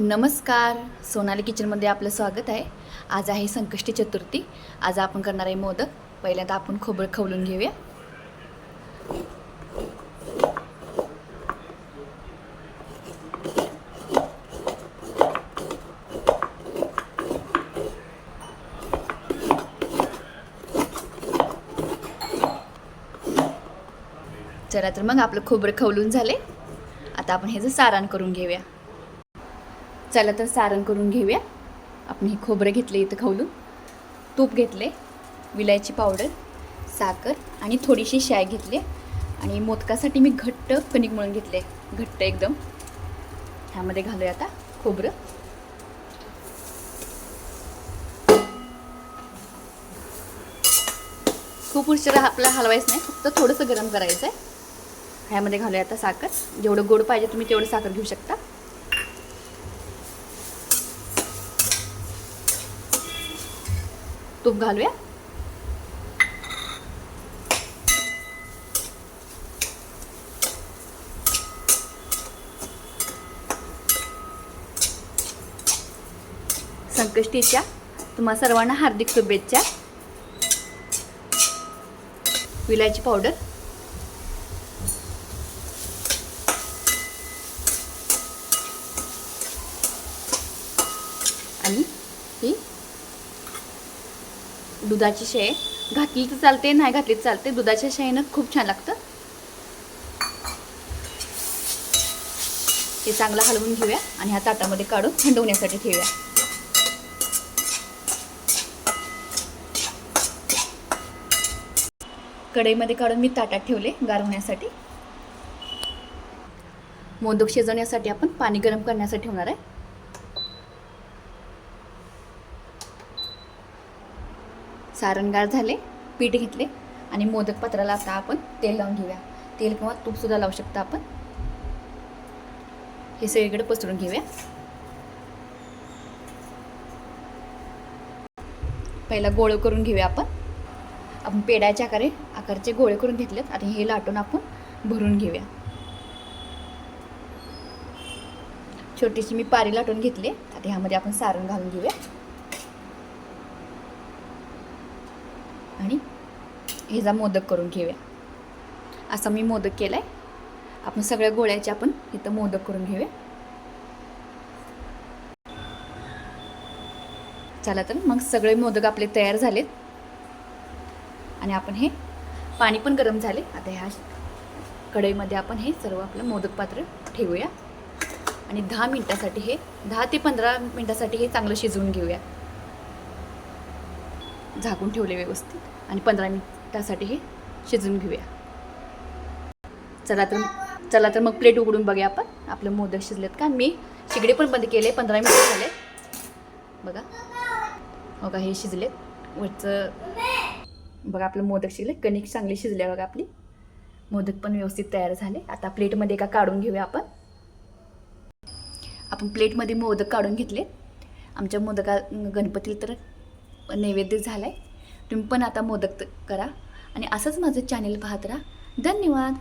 नमस्कार. सोनाली किचनमध्ये आपलं स्वागत आहे. आज आहे संकष्टी चतुर्थी. आज आपण करणार आहे मोदक. पहिल्यांदा आपण खोबरं खवलून घेऊया. चला तर मग आपलं खोबरं खवलून झाले. आता आपण ह्याचं सारण करून घेऊया. चला तर सारण करून घेऊया. आपण हे खोबरं घेतले इथं खवलून तूप घेतले विलायची पावडर साखर आणि थोडीशी शाय घेतली. आणि मोदकासाठी मी घट्ट कणिक मळून घेतले. घट्ट एकदम. ह्यामध्ये घालूया आता खोबरं. खूप उशीर आपला हलवायचं नाही फक्त थोडंसं गरम करायचं आहे ह्यामध्ये घालूया आता साखर. जेवढं गोड पाहिजे तुम्ही तेवढं साखर घेऊ शकता. तूप घालूया. संकष्टीच्या तुम्हा सर्वांना हार्दिक शुभेच्छा. विलायची पावडर. आणि ही दुधाची शेय. घातली तर चालते नाही घातली तर चालते. दुधाच्या शेळीनं खूप छान लागतं. हे चांगलं हलवून घेऊया आणि ह्या ताटामध्ये काढून थंड होण्यासाठी ठेवूया. कढईमध्ये काढून मी ताटात ठेवले गार होण्यासाठी. मोदक शिजवण्यासाठी आपण पाणी गरम करण्यासाठी ठेवणार आहे. सारणगार झाले पीठ घेतले आणि मोदक पात्राला आता आपण तेल लावून घेऊया. तेल किंवा तूपसुद्धा लावू शकता आपण. हे सगळीकडे पसरून घेऊया. पहिला गोळे करून घेऊया आपण. आपण पेड्याच्या आकारे आकारचे गोळे करून घेतलेत. आता हे लाटून आपण भरून घेऊया. छोटीशी मी पारी लाटून घेतली. आता ह्यामध्ये आपण सारण घालून घेऊया. आणि ह्याचा मोदक करून घेऊया. असा मी मोदक केला आहे आपण सगळ्या गोळ्याचे आपण इथं मोदक करून घेऊया. चला तर मग सगळे मोदक आपले तयार झालेत. आणि आपण हे पाणी पण गरम झाले. आता ह्या कढईमध्ये आपण हे सर्व आपलं मोदक पात्र ठेवूया. आणि दहा मिनटासाठी हे दहा ते पंधरा मिनटासाठी हे चांगलं शिजवून घेऊया. झाकून ठेवले व्यवस्थित. आणि पंधरा मिनिटासाठी हे शिजवून घेऊया. चला तर चला तर मग प्लेट उघडून बघूया आपण. आपलं मोदक शिजलेत का? मी शिगडे पण बंद केले पंधरा मिनिटं झाले. बघा. बघा हे शिजलेत. वरचं बघा आपलं मोदक शिजले. कणिक चांगली शिजले बघा आपली. मोदक पण व्यवस्थित तयार झाले. आता प्लेटमध्ये का काढून घेऊया आपण. आपण प्लेटमध्ये मोदक काढून घेतले आमच्या मोदका गणपतीला तर नैवेद्य झाला आहे तुम्ही पण आता मोदक करा. आणि असंच माझं चॅनेल पाहत राहा. धन्यवाद.